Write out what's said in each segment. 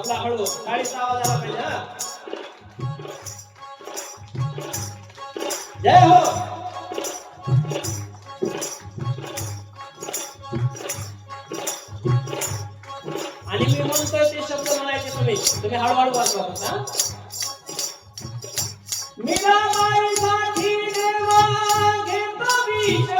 तबला हळू. काळीचा आवाज आला पाहिजे हा. जय हो. आणि मी म्हणतोय ते शब्द म्हणायचे तुम्ही. तुम्ही हळूहळू वाजवा फक्त, हा. मीराबाईसाठी देवा घेतो विष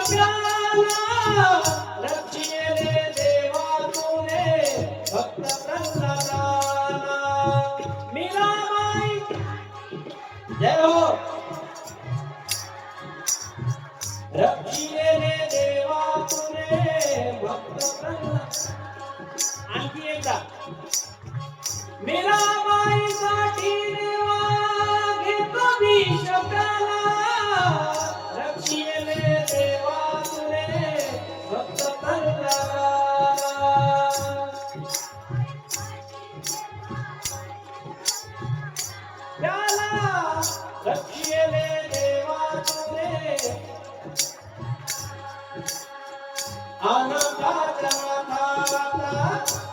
आणखी एकदा मीराबाईसाठी देवा घेतो मी शब्दाला. रक्षिले देवा तुने भक्त प्रल्हादाला. रक्षिले देवा तुने अनंताच्या माथाला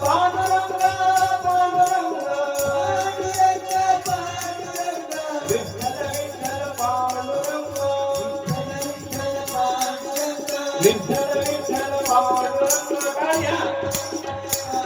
Father. विठ्ठल विठ्ठल पांडुरंग काय या